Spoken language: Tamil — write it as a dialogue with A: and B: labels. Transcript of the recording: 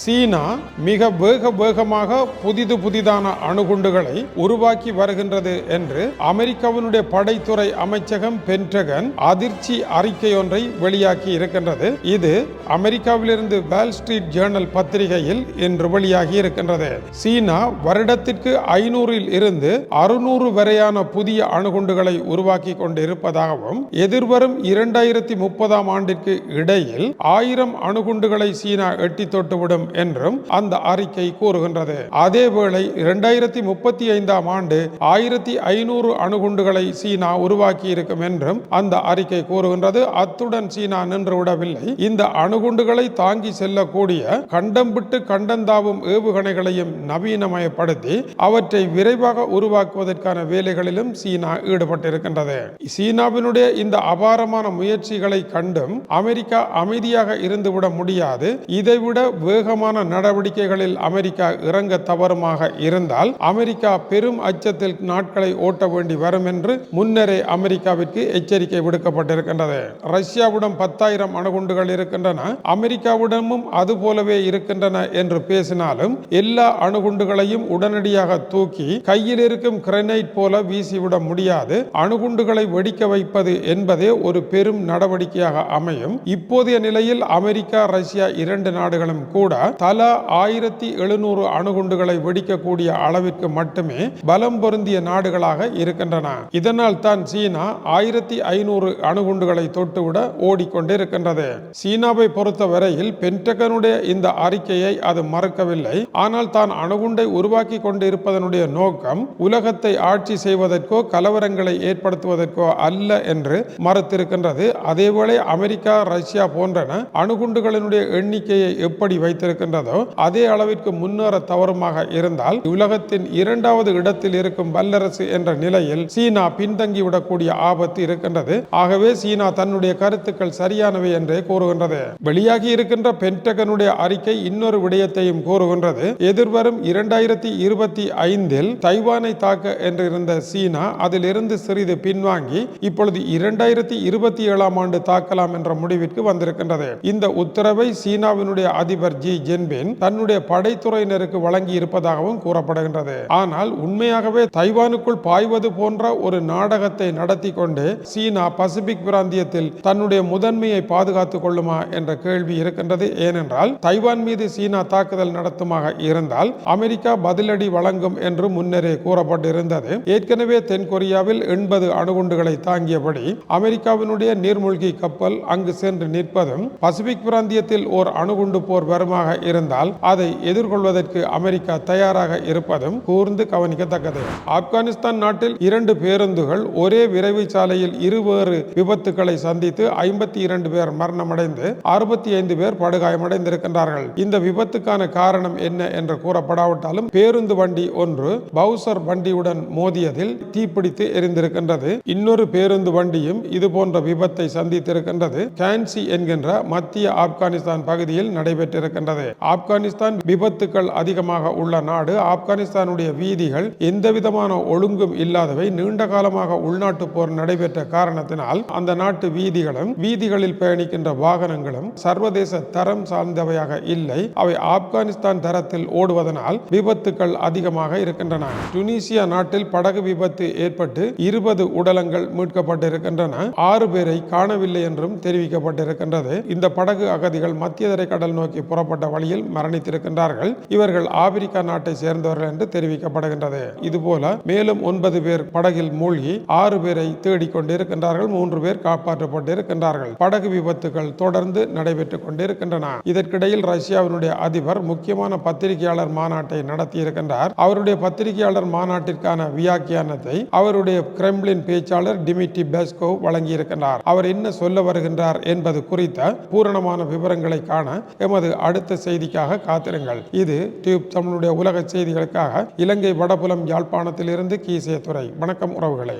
A: சீனா மிக வேக வேகமாக புதிது புதிதான அணுகுண்டுகளை உருவாக்கி வருகின்றது என்று அமெரிக்காவினுடைய படைத்துறை அமைச்சகம் பென்டகன் அதிர்ச்சி அறிக்கை ஒன்றை வெளியாக்கி இருக்கின்றது. இது அமெரிக்காவிலிருந்து வால் ஸ்ட்ரீட் ஜேர்னல் பத்திரிகையில் இன்று வெளியாகி இருக்கின்றது. சீனா வருடத்திற்கு ஐநூறில் இருந்து அறுநூறு வரையான புதிய அணுகுண்டுகளை உருவாக்கி கொண்டிருப்பதாகவும் எதிர்வரும் இரண்டாயிரத்தி முப்பதாம் ஆண்டிற்கு இடையில் ஆயிரம் அணுகுண்டுகளை சீனா எட்டி தொட்டுவிடும் என்றும் அந்த அறிக்கை கூறுகின்றது. அதேவேளை இரண்டாயிரத்தி முப்பத்தி ஐந்தாம் ஆண்டு ஆயிரத்தி ஐநூறு அணுகுண்டுகளை சீனா உருவாக்கி இருக்கும் என்றும் அந்த அறிக்கை கூறுகின்றது. அத்துடன் சீனா நின்று விடவில்லை. இந்த அணுகுண்டுகளை தாங்கி செல்லக்கூடிய கண்டம் விட்டு கண்டந்தாவும் ஏவுகணைகளையும் நவீனமயப்படுத்தி அவற்றை விரைவாக உருவாக்குவதற்கான வேலைகளிலும் சீனா ஈடுபட்டிருக்கின்றது. சீனாவினுடைய இந்த அபாரமான முயற்சிகளை கண்டும் அமெரிக்கா அமைதியாக இருந்துவிட முடியாது. இதைவிட வேகமான நடவடிக்கைகளில் அமெரிக்கா இறங்க தவறுமாக இருந்தால் அமெரிக்கா பெரும் அச்சத்தில் நாட்களை ஓட்ட வேண்டி வரும் என்று முன்னரே அமெரிக்காவிற்கு எச்சரிக்கை விடுக்கப்பட்டிருக்கின்றது. ரஷ்யாவிடம் பத்தாயிரம் அணுகுண்டுகள் இருக்கின்றன அமெரிக்காவிடமும் அது போலவே இருக்கின்றன என்று பேசினாலும் எல்லா அணுகுண்டுகளையும் உடனடியாக தூக்கி கையில் இருக்கும் கிரனைட் போல வீசிவிட முடியாது. அணுகுண்டுகளை வெடிக்க வைப்பது என்பதே ஒரு பெரும் நடவடிக்கையாக அமையும். இப்போதைய நிலையில் அமெரிக்கா ரஷ்யா இரண்டு நாடுகளும் கூட தலா ஆயிரத்தி எழுநூறு அணுகுண்டுகளை வெடிக்கக்கூடிய அளவிற்கு மட்டுமே பலம் பொருந்திய நாடுகளாக இருக்கின்றன. இதனால் தான் சீனா ஆயிரத்தி ஐநூறு அணுகுண்டுகளை தொட்டுவிட ஓடிக்கொண்டிருக்கின்றது. சீனாவை பொறுத்த வரையில் பென்டகனுடைய இந்த அறிக்கையை அது மறுக்கவில்லை. ஆனால் தான் அணுகுண்டை உருவாக்கி கொண்டிருப்பதனுடைய நோக்கம் உலகத்தை ஆட்சி செய்வதற்கோ கலவரங்களை ஏற்படுத்துவதற்கோ அல்ல என்று மறுத்திருக்கின்றது. அதேவேளை அமெரிக்கா ரஷ்யா போன்றன அணுகுண்டுகளினுடைய எண்ணிக்கையை எப்படி இருக்கின்றதோ அதே அளவிற்கு முன்னேற தவறுமாக இருந்தால் உலகத்தின் இரண்டாவது இடத்தில் இருக்கும் வல்லரசு என்ற நிலையில் சீனா பின்தங்கிவிடக்கூடிய ஆபத்து இருக்கின்றது. ஆகவே சீனா தன்னுடைய கருத்துக்கள் சரியானவை என்றே கூறுகின்றது. வெளியாகி இருக்கின்ற பென்டகனுடைய அறிக்கை இன்னொரு விடயத்தையும் கூறுகின்றது. எதிர்வரும் இரண்டாயிரத்தி இருபத்தி ஐந்தில் தைவானை தாக்க என்றிருந்த சீனா அதிலிருந்து சிறிது பின்வாங்கி இப்பொழுது இரண்டாயிரத்தி இருபத்தி ஏழாம் ஆண்டு தாக்கலாம் என்ற முடிவிற்கு வந்திருக்கின்றது. இந்த உத்தரவை சீனாவினுடைய அதிபர் ஜி. ஜின்பின் தன்னுடைய படைத்துறையினருக்கு வழங்கி இருப்பதாகவும் கூறப்படுகின்றது. ஆனால் உண்மையாகவே தைவானுக்குள் பாய்வது போன்ற ஒரு நாடகத்தை நடத்தி கொண்டு சீனா பசிபிக் பிராந்தியத்தில் தன்னுடைய முதன்மையை பாதுகாத்துக் கொள்ளுமா என்ற கேள்வி இருக்கின்றது. ஏனென்றால் தைவான் மீது சீனா தாக்குதல் நடத்துமாக இருந்தால் அமெரிக்கா பதிலடி வழங்கும் என்று முன்னரே கூறப்பட்டிருந்தது. ஏற்கனவே தென்கொரியாவில் எண்பது அணுகுண்டுகளை தாங்கியபடி அமெரிக்காவினுடைய நீர்மூழ்கி கப்பல் அங்கு சென்று நிற்பதும் பசிபிக் பிராந்தியத்தில் ஓர் அணுகுண்டு போர் வருமா வருமாக இருந்தால் அதை எதிர்கொள்வதற்கு அமெரிக்கா தயாராக இருப்பதும் கூர்ந்து கவனிக்கத்தக்கது. ஆப்கானிஸ்தான் நாட்டில் இரண்டு பேருந்துகள் ஒரே விரைவு சாலையில் இருவேறு விபத்துக்களை சந்தித்து ஐம்பத்தி இரண்டு பேர் மரணமடைந்து அறுபத்தி ஐந்து பேர் படுகாயமடைந்திருக்கின்றார்கள். இந்த விபத்துக்கான காரணம் என்ன என்று கூறப்படாவிட்டாலும் பேருந்து வண்டி ஒன்று பவுசர் வண்டியுடன் மோதியதில் தீப்பிடித்து எரிந்திருக்கின்றது. இன்னொரு பேருந்து வண்டியும் இது போன்ற விபத்தை சந்தித்திருக்கின்றது. கேன்சி என்கின்ற மத்திய ஆப்கானிஸ்தான் பகுதியில் நடைபெற்றிருக்கின்றது. ஆப்கானிஸ்தான் விபத்துக்கள் அதிகமாக உள்ள நாடு ஆப்கானிஸ்தானுடைய வீதிகள் எந்த விதமான ஒழுங்கும் இல்லாதவை. நீண்ட காலமாக உள்நாட்டு போர் நடைபெற்ற காரணத்தினால் அந்த நாட்டு வீதிகளும் வீதிகளில் பயணிக்கின்ற வாகனங்களும் சர்வதேச தரம் சார்ந்தவையாக இல்லை. அவை ஆப்கானிஸ்தான் தரத்தில் ஓடுவதனால் விபத்துக்கள் அதிகமாக இருக்கின்றன. டுனிசியா நாட்டில் படகு விபத்து ஏற்பட்டு இருபது உடலங்கள் மீட்கப்பட்டிருக்கின்றன. ஆறு பேரை காணவில்லை என்றும் தெரிவிக்கப்பட்டிருக்கின்றது. இந்த படகு அகதிகள் மத்திய தரை கடல் நோக்கி புறப்பட்ட வழியில் மரணித்திருக்கின்றார்கள். இவர்கள் ஆப்பிரிக்கா நாட்டை சேர்ந்தவர்கள் என்று தெரிவிக்கப்படுகின்றது. இதுபோல மேலும் ஒன்பது பேர் படகில் மூழ்கி ஆறு பேரை தேடிக் கொண்டிருக்கின்றார்கள். மூன்று பேர் காப்பாற்றப்பட்டிருக்கின்றார்கள். படகு விபத்துகள் தொடர்ந்து நடைபெற்றுக் கொண்டிருக்கின்றன. இதற்கிடையில் ரஷ்யாவினுடைய அதிபர் முக்கியமான பத்திரிகையாளர் மாநாட்டை நடத்தியிருக்கின்றார். அவருடைய பத்திரிகையாளர் மாநாட்டிற்கான வியாக்கியானத்தை அவருடைய கிரெம்ளின் பேச்சாளர் டிமிட்டி பெஸ்கோவ் வழங்கியிருக்கின்றார். அவர் என்ன சொல்ல வருகின்றார் என்பது குறித்த பூரணமான விவரங்களை காண எமது அடுத்த செய்திக்காக காத்திருங்கள். இது டியூப் தமிழுடைய உலக செய்திகளுக்காக இலங்கை வடபுலம் யாழ்ப்பாணத்திலிருந்து கீசே துறை வணக்கம் உறவுகளே.